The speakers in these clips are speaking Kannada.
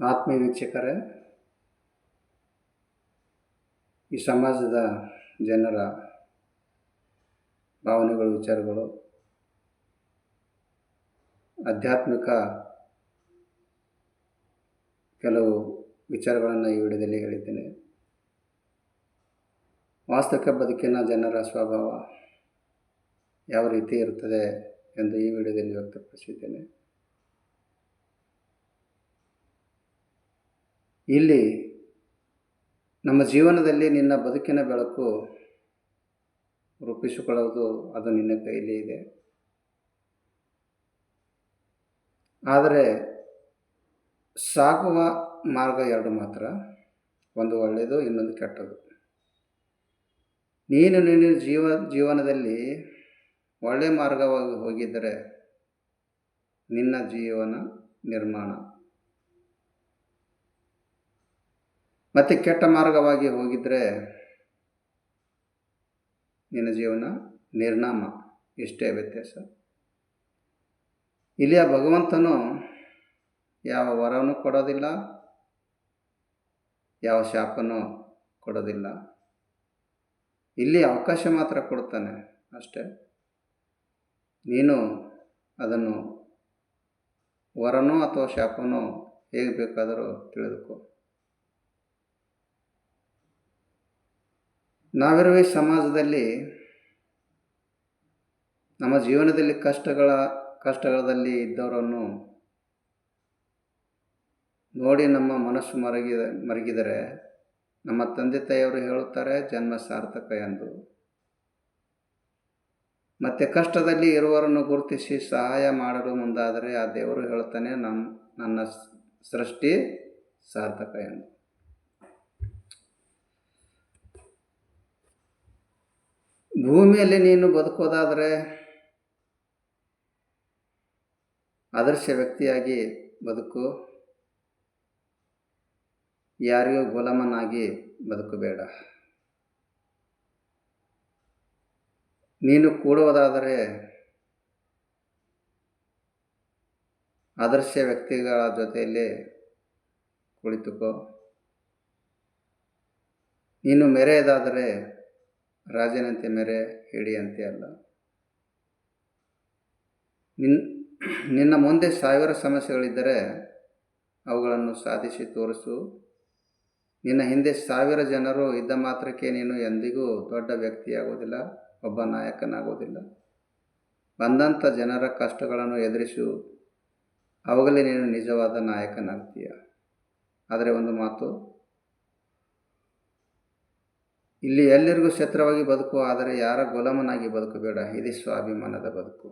ಆತ್ಮೀಯ ವೀಕ್ಷಕರೇ ಈ ಸಮಾಜದ ಜನರ ಭಾವನೆಗಳು, ವಿಚಾರಗಳು, ಆಧ್ಯಾತ್ಮಿಕ ಕೆಲವು ವಿಚಾರಗಳನ್ನು ಈ ವಿಡಿಯೋದಲ್ಲಿ ಹೇಳಿದ್ದೇನೆ. ವಾಸ್ತವಿಕ ಬದುಕಿನ ಜನರ ಸ್ವಭಾವ ಯಾವ ರೀತಿ ಇರುತ್ತದೆ ಎಂದು ಈ ವಿಡಿಯೋದಲ್ಲಿ ವ್ಯಕ್ತಪಡಿಸಿದ್ದೇನೆ. ಇಲ್ಲಿ ನಮ್ಮ ಜೀವನದಲ್ಲಿ ನಿನ್ನ ಬದುಕಿನ ಬೆಳಕು ರೂಪಿಸಿಕೊಳ್ಳುವುದು ಅದು ನಿನ್ನ ಕೈಯಲ್ಲಿ ಇದೆ. ಆದರೆ ಸಾಗುವ ಮಾರ್ಗ ಎರಡು ಮಾತ್ರ, ಒಂದು ಒಳ್ಳೆಯದು, ಇನ್ನೊಂದು ಕೆಟ್ಟದು ನೀನು ನಿನ್ನ ಜೀವ, ಜೀವನದಲ್ಲಿ ಒಳ್ಳೆಯ ಮಾರ್ಗವಾಗಿ ಹೋಗಿದ್ದರೆ ನಿನ್ನ ಜೀವನ ನಿರ್ಮಾಣ. ಮತ್ತು ಕೆಟ್ಟ ಮಾರ್ಗವಾಗಿ ಹೋಗಿದ್ದರೆ ನಿನ್ನ ಜೀವನ ನಿರ್ನಾಮ. ಇಷ್ಟೇ ವ್ಯತ್ಯಾಸ. ಇಲ್ಲಿಯ ಭಗವಂತನು ಯಾವ ವರವನ್ನು ಕೊಡೋದಿಲ್ಲ, ಯಾವ ಶಾಪನೂ ಕೊಡೋದಿಲ್ಲ. ಇಲ್ಲಿ ಅವಕಾಶ ಮಾತ್ರ ಕೊಡ್ತಾನೆ ಅಷ್ಟೇ. ನೀನು ಅದನ್ನು ವರನೋ ಅಥವಾ ಶಾಪನೋ ಹೇಗೆ ಬೇಕಾದರೂ ತಿಳಿದುಕೋ. ನಾವಿರುವ ಸಮಾಜದಲ್ಲಿ ನಮ್ಮ ಜೀವನದಲ್ಲಿ ಕಷ್ಟಗಳ, ಕಷ್ಟಗಳಲ್ಲಿ ಇದ್ದವರನ್ನು ನೋಡಿ ನಮ್ಮ ಮನಸ್ಸು ಮರಗಿದ ಮರಗಿದರೆ ನಮ್ಮ ತಂದೆ ತಾಯಿಯವರು ಹೇಳುತ್ತಾರೆ, ಜನ್ಮ ಸಾರ್ಥಕ ಎಂದು. ಮತ್ತು ಕಷ್ಟದಲ್ಲಿ ಇರುವರನ್ನು ಗುರುತಿಸಿ ಸಹಾಯ ಮಾಡಲು ಮುಂದಾದರೆ ಆ ದೇವರು ಹೇಳ್ತಾನೆ ನಮ್ಮ ನನ್ನ ಸೃಷ್ಟಿ ಸಾರ್ಥಕ ಎಂದು. ಭೂಮಿಯಲ್ಲಿ ನೀನು ಬದುಕೋದಾದರೆ ಆದರ್ಶ ವ್ಯಕ್ತಿಯಾಗಿ ಬದುಕು. ಯಾರಿಗೂ ಗುಲಾಮನಾಗಿ ಬದುಕಬೇಡ. ನೀನು ಕೂಡುವುದಾದರೆ ಆದರ್ಶ ವ್ಯಕ್ತಿಗಳ ಜೊತೆಯಲ್ಲಿ ಕುಳಿತುಕೋ. ನೀನು ಮೆರೆಯದಾದರೆ ರಾಜನಂತೆ ಮೆರೆ ಹಿಡಿಯಂತೆ ಅಲ್ಲ. ನಿನ್, ನಿನ್ನ ಮುಂದೆ ಸಾವಿರ ಸಮಸ್ಯೆಗಳಿದ್ದರೆ ಅವುಗಳನ್ನು ಸಾಧಿಸಿ ತೋರಿಸು. ನಿನ್ನ ಹಿಂದೆ ಸಾವಿರ ಜನರು ಇದ್ದ ಮಾತ್ರಕ್ಕೆ ನೀನು ಎಂದಿಗೂ ದೊಡ್ಡ ವ್ಯಕ್ತಿಯಾಗೋದಿಲ್ಲ ಒಬ್ಬ ನಾಯಕನಾಗೋದಿಲ್ಲ ಬಂದಂಥ ಜನರ ಕಷ್ಟಗಳನ್ನು ಎದುರಿಸು. ಅವಾಗಲೇ ನೀನು ನಿಜವಾದ ನಾಯಕನಾಗ್ತೀಯ. ಆದರೆ ಒಂದು ಮಾತು ಇಲ್ಲಿ ಎಲ್ಲರಿಗೂ ಶತ್ರವಾಗಿ ಬದುಕು, ಆದರೆ ಯಾರ ಗುಲಾಮನಾಗಿ ಬದುಕಬೇಡ ಇದು ಸ್ವಾಭಿಮಾನದ ಬದುಕು.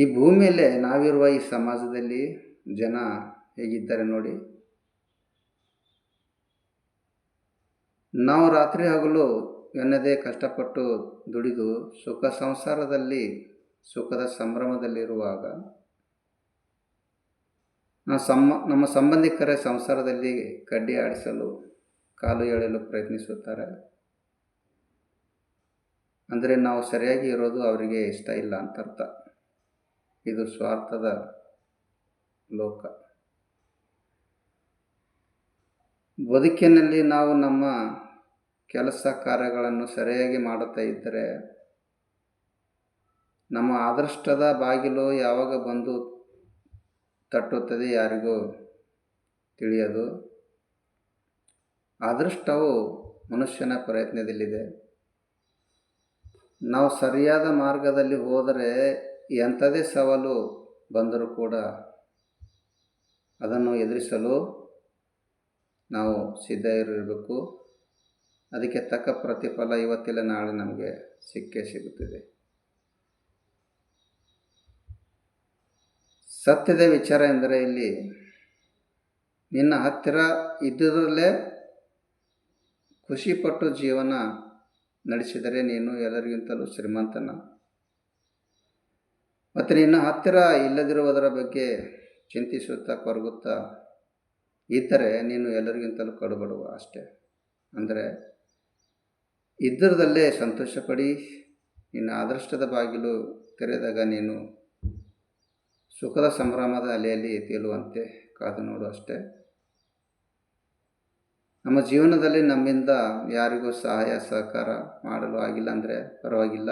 ಈ ಭೂಮಿಯಲ್ಲೇ ನಾವಿರುವ ಈ ಸಮಾಜದಲ್ಲಿ ಜನ ಹೇಗಿದ್ದಾರೆ ನೋಡಿ. ನಾವು ರಾತ್ರಿ ಹಗಲು ಎನ್ನದೇ ಕಷ್ಟಪಟ್ಟು ದುಡಿದು ಸುಖ ಸಂಸಾರದಲ್ಲಿ, ಸುಖದ ಸಂಭ್ರಮದಲ್ಲಿರುವಾಗ ಸಮ್ಮ ನಮ್ಮ ಸಂಬಂಧಿಕರ ಸಂಸಾರದಲ್ಲಿ ಕಡ್ಡಿ ಆಡಿಸಲು ಕಾಲು ಎಳೆಯಲು ಪ್ರಯತ್ನಿಸುತ್ತಾರೆ. ಅಂದರೆ ನಾವು ಸರಿಯಾಗಿ ಇರೋದು ಅವರಿಗೆ ಇಷ್ಟ ಇಲ್ಲ ಅಂತ ಅರ್ಥ. ಇದು ಸ್ವಾರ್ಥದ ಲೋಕ. ಬದುಕಿನಲ್ಲಿ ನಾವು ನಮ್ಮ ಕೆಲಸ ಕಾರ್ಯಗಳನ್ನು ಸರಿಯಾಗಿ ಮಾಡುತ್ತಾ ಇದ್ದರೆ ನಮ್ಮ ಅದೃಷ್ಟದ ಬಾಗಿಲು ಯಾವಾಗ ಬಂದು ತಟ್ಟುತ್ತದೆ, ಯಾರಿಗೂ ತಿಳಿಯದು. ಅದೃಷ್ಟವು ಮನುಷ್ಯನ ಪ್ರಯತ್ನದಲ್ಲಿದೆ. ನಾವು ಸರಿಯಾದ ಮಾರ್ಗದಲ್ಲಿ ಹೋದರೆ ಎಂಥದೇ ಸವಾಲು ಬಂದರೂ ಕೂಡ ಅದನ್ನು ಎದುರಿಸಲು ನಾವು ಸಿದ್ಧ ಇರಬೇಕು ಅದಕ್ಕೆ ತಕ್ಕ ಪ್ರತಿಫಲ ಇವತ್ತಿಲ್ಲ, ನಾಳೆ ನಮಗೆ ಸಿಕ್ಕೇ ಸಿಗುತ್ತದೆ. ಸತ್ಯದ ವಿಚಾರ ಎಂದರೆ ಇಲ್ಲಿ, ನಿನ್ನ ಹತ್ತಿರ ಇದ್ದುದರಲ್ಲೇ ಖುಷಿಪಟ್ಟು ಜೀವನ ನಡೆಸಿದರೆ ನೀನು ಎಲ್ಲರಿಗಿಂತಲೂ ಶ್ರೀಮಂತನ. ಮತ್ತು ನಿನ್ನ ಹತ್ತಿರ ಇಲ್ಲದಿರುವುದರ ಬಗ್ಗೆ ಚಿಂತಿಸುತ್ತಾ ಕೊರಗುತ್ತಾ ಇದ್ದರೆ ನೀನು ಎಲ್ಲರಿಗಿಂತಲೂ ಕಡುಬಡುವ ಅಷ್ಟೇ. ಅಂದರೆ ಇದ್ದರದಲ್ಲೇ ಸಂತೋಷಪಡಿ ನಿನ್ನ ಅದೃಷ್ಟದ ಬಾಗಿಲು ತೆರೆದಾಗ ನೀನು ಸುಖದ ಸಂಭ್ರಮದ ಅಲೆಯಲ್ಲಿ ತೇಲುವಂತೆ ಕಾದು ನೋಡು ಅಷ್ಟೇ. ನಮ್ಮ ಜೀವನದಲ್ಲಿ ನಮ್ಮಿಂದ ಯಾರಿಗೂ ಸಹಾಯ, ಸಹಕಾರ ಮಾಡಲು ಆಗಿಲ್ಲ ಅಂದರೆ ಪರವಾಗಿಲ್ಲ.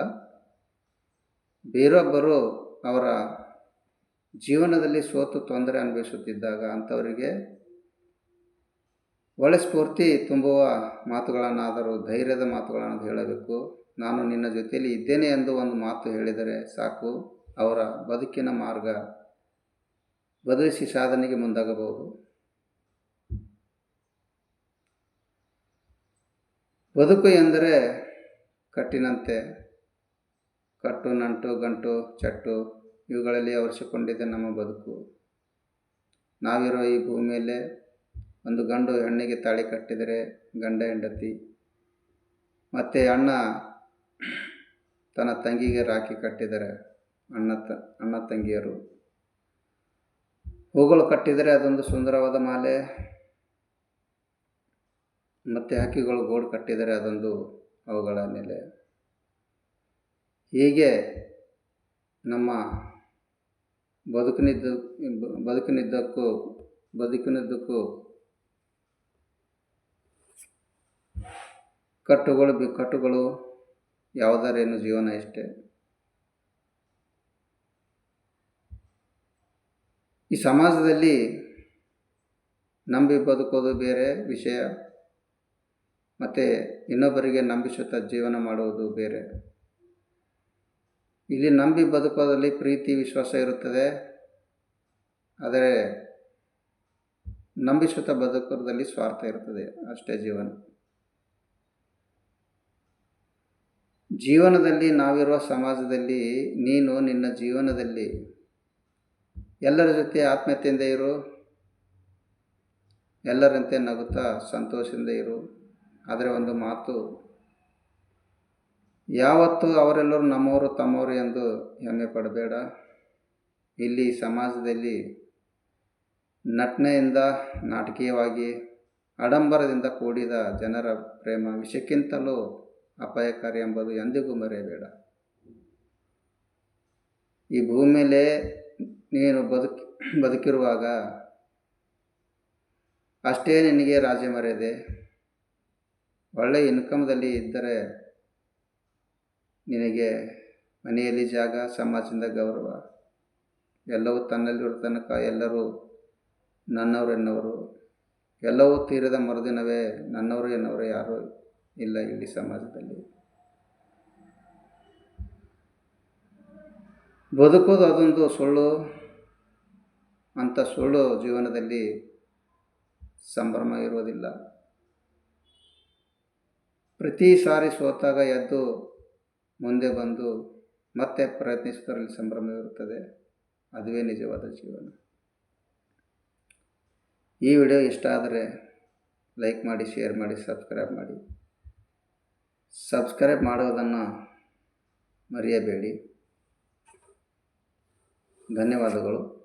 ಬೇರೊಬ್ಬರು ಅವರ ಜೀವನದಲ್ಲಿ ಸೋತು ತೊಂದರೆ ಅನುಭವಿಸುತ್ತಿದ್ದಾಗ ಅಂಥವರಿಗೆ ಒಳ್ಳೆ ಸ್ಫೂರ್ತಿ ತುಂಬುವ ಮಾತುಗಳನ್ನಾದರೂ, ಧೈರ್ಯದ ಮಾತುಗಳನ್ನು ಹೇಳಬೇಕು. ನಾನು ನಿನ್ನ ಜೊತೆಯಲ್ಲಿ ಇದ್ದೇನೆ ಎಂದು ಒಂದು ಮಾತು ಹೇಳಿದರೆ ಸಾಕು. ಅವರ ಬದುಕಿನ ಮಾರ್ಗ ಬದಲಿಸಿ ಸಾಧನೆಗೆ ಮುಂದಾಗಬಹುದು. ಬದುಕು ಎಂದರೆ ಕಟ್ಟಿನಂತೆ, ಕಟ್ಟು, ನಂಟು, ಗಂಟು, ಚಟ್ಟು, ಇವುಗಳಲ್ಲಿ ಅವರಿಸಿಕೊಂಡಿದೆ ನಮ್ಮ ಬದುಕು. ನಾವಿರೋ ಈ ಭೂಮಿಯಲ್ಲೇ ಒಂದು ಗಂಡು ಹೆಣ್ಣಿಗೆ ತಾಳಿ ಕಟ್ಟಿದರೆ ಗಂಡ ಹೆಂಡತಿ, ಮತ್ತು ಅಣ್ಣ ತನ್ನ ತಂಗಿಗೆ ರಾಖಿ ಕಟ್ಟಿದರೆ ಅಣ್ಣ ತ, ಅಣ್ಣ ತಂಗಿಯರು. ಹೂಗಳು ಕಟ್ಟಿದರೆ ಅದೊಂದು ಸುಂದರವಾದ ಮಾಲೆ. ಮತ್ತು ಹಕ್ಕಿಗಳು ಗೋಡು ಕಟ್ಟಿದರೆ ಅದೊಂದು ಅವುಗಳ ನೆಲೆ. ಹೀಗೆ ನಮ್ಮ ಬದುಕಿನಿದ್ದ, ಬದುಕಿನಿದ್ದಕ್ಕೂ ಬದುಕಿನಿದ್ದಕ್ಕೂ ಕಟ್ಟುಗಳು ಬಿಕ್ಕಟ್ಟುಗಳು ಯಾವುದರೇನು ಜೀವನ ಇಷ್ಟೇ. ಈ ಸಮಾಜದಲ್ಲಿ ನಂಬಿ ಬದುಕೋದು ಬೇರೆ ವಿಷಯ, ಮತ್ತು ಇನ್ನೊಬ್ಬರಿಗೆ ನಂಬಿಸುತ್ತಾ ಜೀವನ ಮಾಡುವುದು ಬೇರೆ. ಇಲ್ಲಿ ನಂಬಿ ಬದುಕೋದಲ್ಲಿ ಪ್ರೀತಿ, ವಿಶ್ವಾಸ ಇರುತ್ತದೆ. ಆದರೆ ನಂಬಿಸುತ್ತ ಬದುಕೋದ್ರಲ್ಲಿ ಸ್ವಾರ್ಥ ಇರುತ್ತದೆ. ಅಷ್ಟೇ ಜೀವನ. ಜೀವನದಲ್ಲಿ ನಾವಿರುವ ಸಮಾಜದಲ್ಲಿ ನೀನು ನಿನ್ನ ಜೀವನದಲ್ಲಿ ಎಲ್ಲರ ಜೊತೆ ಆತ್ಮೀಯತೆಯಿಂದ ಇರು. ಎಲ್ಲರಂತೆ ನಗುತ್ತಾ ಸಂತೋಷದಿಂದ ಇರು. ಆದರೆ ಒಂದು ಮಾತು, ಯಾವತ್ತೂ ಅವರೆಲ್ಲರೂ ನಮ್ಮವರು ತಮ್ಮವರು ಎಂದು ಹೆಮ್ಮೆ ಪಡಬೇಡ. ಇಲ್ಲಿ ಸಮಾಜದಲ್ಲಿ ನಟನೆಯಿಂದ ನಾಟಕೀಯವಾಗಿ ಆಡಂಬರದಿಂದ ಕೂಡಿದ ಜನರ ಪ್ರೇಮ ವಿಷಕ್ಕಿಂತಲೂ ಅಪಾಯಕಾರಿ ಎಂಬುದು ಎಂದಿಗೂ ಮರೆಯಬೇಡ. ಈ ಭೂಮಿಯಲ್ಲೇ ನೀನು ಬದುಕಿ, ಬದುಕಿರುವಾಗ ಅಷ್ಟೇ ನಿನಗೆ ರಾಜ್ಯ ಮರ್ಯಾದೆ ಒಳ್ಳೆಯ ಇನ್ಕಮ್ದಲ್ಲಿ ಇದ್ದರೆ ನಿನಗೆ ಮನೆಯಲ್ಲಿ ಜಾಗ, ಸಮಾಜದಿಂದ ಗೌರವ, ಎಲ್ಲವೂ ತನ್ನಲ್ಲಿರೋ ತನಕ ಎಲ್ಲರೂ ನನ್ನವರು ಎನ್ನವರು ಎಲ್ಲವೂ ತೀರದ ಮರುದಿನವೇ ನನ್ನವರು ಎನ್ನವರು ಯಾರೂ ಇಲ್ಲ ಇಲ್ಲಿ ಸಮಾಜದಲ್ಲಿ. ಬದುಕೋದು ಅದೊಂದು ಸುಳ್ಳು. ಅಂಥ ಸುಳ್ಳು ಜೀವನದಲ್ಲಿ ಸಂಭ್ರಮ ಇರುವುದಿಲ್ಲ ಪ್ರತಿ ಸಾರಿ ಸೋತಾಗ ಎದ್ದು ಮುಂದೆ ಬಂದು ಮತ್ತೆ ಪ್ರಯತ್ನಿಸುವುದರಲ್ಲಿ ಸಂಭ್ರಮವಿರುತ್ತದೆ. ಅದುವೇ ನಿಜವಾದ ಜೀವನ. ಈ ವಿಡಿಯೋ ಇಷ್ಟ ಆದರೆ ಲೈಕ್ ಮಾಡಿ, ಶೇರ್ ಮಾಡಿ, ಸಬ್ಸ್ಕ್ರೈಬ್ ಮಾಡಿ. ಸಬ್ಸ್ಕ್ರೈಬ್ ಮಾಡುವುದನ್ನು ಮರೆಯಬೇಡಿ. ಧನ್ಯವಾದಗಳು.